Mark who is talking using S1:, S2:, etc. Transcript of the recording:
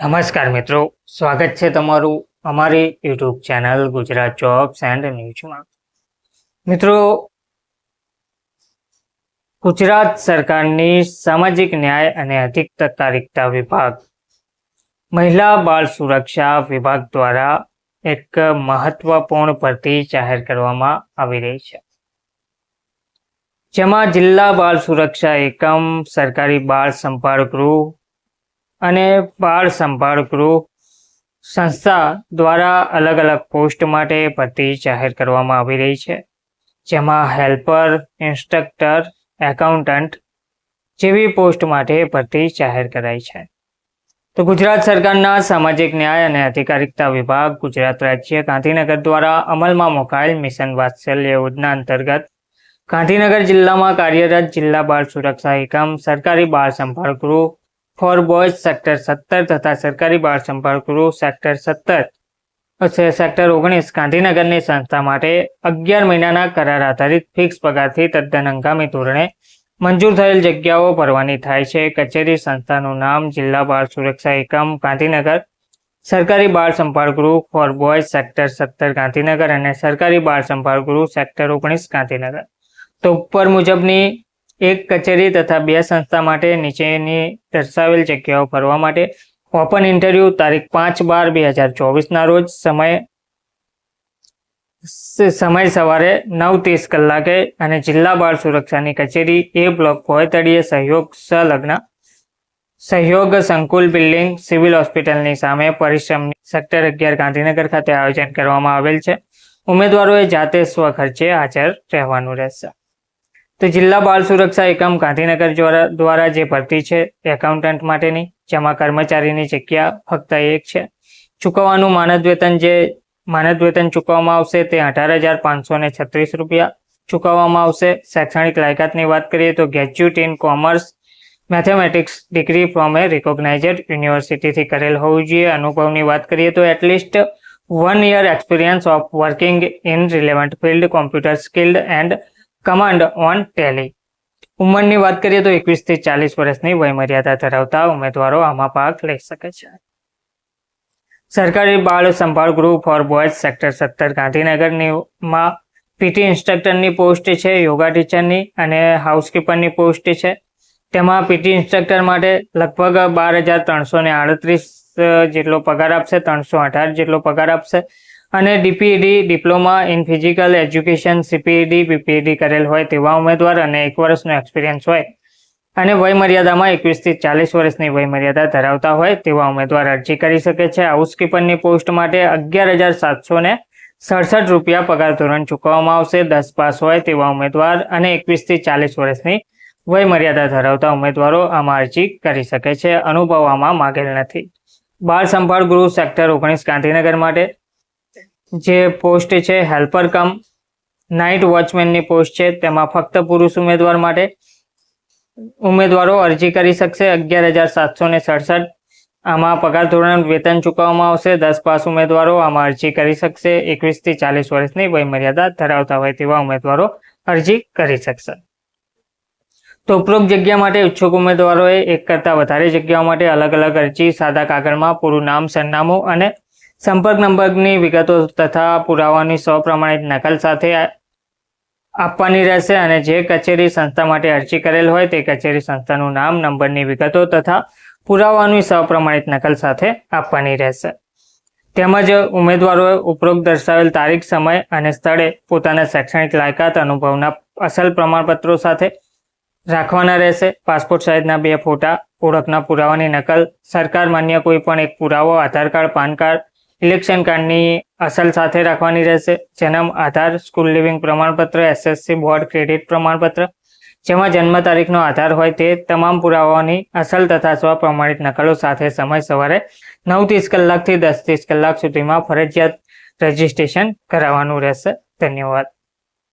S1: નમસ્કાર મિત્રો, સ્વાગત છે તમારું અમારી YouTube channel Gujarat jobs and ન્યૂઝમાં. મિત્રો, ગુજરાત સરકારની સામાજિક ન્યાય અને અધિકારિકતા વિભાગ, મહિલા બાળ સુરક્ષા વિભાગ દ્વારા એક મહત્વપૂર્ણ ભરતી જાહેર કરવામાં આવી રહી છે. જેમાં જિલ્લા બાળ સુરક્ષા એકમ, સરકારી બાળ સંભાળ ગૃહ અને બાળ સંભાળ ગૃહ સંસ્થા દ્વારા અલગ અલગ પોસ્ટ માટે ભરતી જાહેર કરવામાં આવી રહી છે. જેમાં હેલ્પર, ઇન્સ્ટ્રક્ટર, એકાઉન્ટન્ટ જેવી પોસ્ટ માટે ભરતી જાહેર કરાઈ છે. તો ગુજરાત સરકારના સામાજિક ન્યાય અને અધિકારિકતા વિભાગ ગુજરાત રાજ્ય ગાંધીનગર દ્વારા અમલમાં મુકાયેલ મિશન વાત્સલ્ય યોજના અંતર્ગત ગાંધીનગર જિલ્લામાં કાર્યરત જિલ્લા બાળ સુરક્ષા એકમ, સરકારી બાળ સંભાળ ગૃહ ફોર બોયઝ, સેક્ટર સત્તર તથા સરકારી બાળ સંભાળ ગૃહ સેક્ટર સત્તર. સેક્ટર ઓગણીસ, ગાંધીનગરની સંસ્થા માટે અગિયાર મહિનાના કરાર આધારિત ફિક્સ પગારથી તદ્દન હંગામી ધોરણે મંજૂર થયેલ જગ્યાઓ ભરવાની થાય છે. કચેરી સંસ્થાનું નામ જિલ્લા બાળ સુરક્ષા એકમ, ગાંધીનગર. સરકારી બાળ સંભાળ ગૃહ ફોર બોયઝ, સેક્ટર સત્તર, ગાંધીનગર અને સરકારી બાળ સંભાળ ગૃહ સેક્ટર ઓગણીસ, ગાંધીનગર. તો ઉપર મુજબની એક કચેરી તથા બે સંસ્થા માટે નીચેની દર્શાવેલ જગ્યાઓ ભરવા માટે ઓપન ઇન્ટરવ્યૂ તારીખ પાંચ બાર બે હજાર ચોવીસના રોજ સમય સમય સવારે નવ ત્રીસ કલાકે અને જિલ્લા બાળ સુરક્ષાની કચેરી એ બ્લોક ભોયતળીએ સહયોગ સંલગ્ન સહયોગ સંકુલ બિલ્ડિંગ સિવિલ હોસ્પિટલની સામે પરિશ્રમ સેક્ટર અગિયાર ગાંધીનગર ખાતે આયોજન કરવામાં આવેલ છે. ઉમેદવારોએ જાતે સ્વખર્ચે હાજર રહેવાનું રહેશે. તો જિલ્લા બાળ સુરક્ષા એકમ ગાંધીનગર દ્વારા જે ભરતી છે એકાઉન્ટન્ટ માટેની, જેમાં કર્મચારીની જગ્યા ફક્ત એક છે. ચૂકવવાનું માનદ વેતન જે માનદ વેતન ચૂકવવામાં આવશે તે અઢાર હજાર પાંચસો ને છત્રીસ રૂપિયા ચૂકવવામાં આવશે. શૈક્ષણિક લાયકાતની વાત કરીએ તો graduate in commerce mathematics degree from a recognised યુનિવર્સિટીથી કરેલ હોવું જોઈએ. અનુભવની વાત કરીએ તો at least one year experience of working in relevant field computer skilled and command on Tally. ઉંમરની વાત કરીએ તો એકવીસથી ચાલીસ વર્ષની વયમર્યાદા ધરાવતા ઉમેદવારો આમાં ભાગ લઈ શકે છે. સરકારી બાળ સંભાળ ગૃહ ફોર બોયઝ સેક્ટર સત્તર ગાંધીનગરની માં પીટી ઇન્સ્ટ્રક્ટરની પોસ્ટ છે, યોગા ટીચરની અને હાઉસકીપરની પોસ્ટ છે. તેમાં પીટી ઇન્સ્ટ્રક્ટર માટે લગભગ બાર હજાર ત્રણસો ને આડત્રીસ જેટલો પગાર આપશે, ત્રણસો અઢાર જેટલો પગાર આપશે. અને DPED diploma in physical education CPED BPED કરેલ હોય તેવા ઉમેદવાર અને એક વર્ષનો એક્સપિરિયન્સ હોય. અને વયમર્યાદામાં એકવીસથી ચાલીસ વર્ષની વયમર્યાદા ધરાવતા હોય તેવા ઉમેદવાર અરજી કરી શકે છે. હાઉસકીપરની પોસ્ટ માટે અગિયાર હજાર સાતસો સડસઠ રૂપિયા પગાર ધોરણ ચૂકવવામાં આવશે. દસ પાસ હોય તેવા ઉમેદવાર અને એકવીસથી ચાલીસ વર્ષની વયમર્યાદા ધરાવતા ઉમેદવારો આમાં અરજી કરી શકે છે. અનુભવવામાં માગેલ નથી. બાળ સંભાળ ગૃહ સેક્ટર ઓગણીસ ગાંધીનગર માટે જે પોસ્ટ છે હેલ્પર કમ નાઇટ વોચમેનની પોસ્ટ છે. તેમાં ફક્ત પુરુષ ઉમેદવાર માટે ઉમેદવારો અરજી કરી શકશે. અગિયાર હજાર સાતસો સડસઠ. આમાં પગાર ધોરણ વેતન ચૂકવવામાં આવશે. દસ પાસ ઉમેદવારો આમાં અરજી કરી શકશે. એકવીસથી ચાલીસ વર્ષની વયમર્યાદા ધરાવતા હોય તેવા ઉમેદવારો અરજી કરી શકશે. તો ઉપરોક્ત જગ્યા માટે ઇચ્છુક ઉમેદવારોએ એક કરતાં વધારે જગ્યાઓ માટે અલગ અલગ અરજી, સાદા કાગળમાં પૂરું નામ, સરનામું અને સંપર્ક નંબરની વિગતો તથા પુરાવાની સપ્રમાણિત નકલ સાથે આપવાની રહેશે અને જે કચેરી સંસ્થા માટે અરજી કરેલ હોય તે કચેરી સંસ્થાનું નામ, નંબરની વિગતો તથા પુરાવાની સપ્રમાણિત નકલ સાથે આપવાની રહેશે. તેમજ ઉમેદવારોએ ઉપરોક્ત દર્શાવેલ તારીખ, સમય અને સ્થળે પોતાના શૈક્ષણિક લાયકાત, અનુભવના અસલ પ્રમાણપત્રો સાથે રાખવાના રહેશે. પાસપોર્ટ સાઇઝના બે ફોટા, ઓળખના પુરાવાની નકલ, સરકાર માન્ય કોઈ પણ એક પુરાવો, Aadhaar card, PAN card election કાર્ડની અસલ સાથે રાખવાની રહેશે, જન્મ, આધાર, સ્કૂલ લિવિંગ પ્રમાણપત્ર, એસએસસી, બોર્ડ, ક્રેડિટ પ્રમાણપત્ર. જેમાં જન્મ તારીખનો આધાર હોય તે તમામ પુરાવાઓની અસલ તથા સ્વપ્રમાણિત નકલો સાથે સમય સવારે નવ ત્રીસ કલાકથી દસ ત્રીસ કલાક સુધીમાં ફરજિયાત રજીસ્ટ્રેશન કરાવવાનું રહેશે. ધન્યવાદ.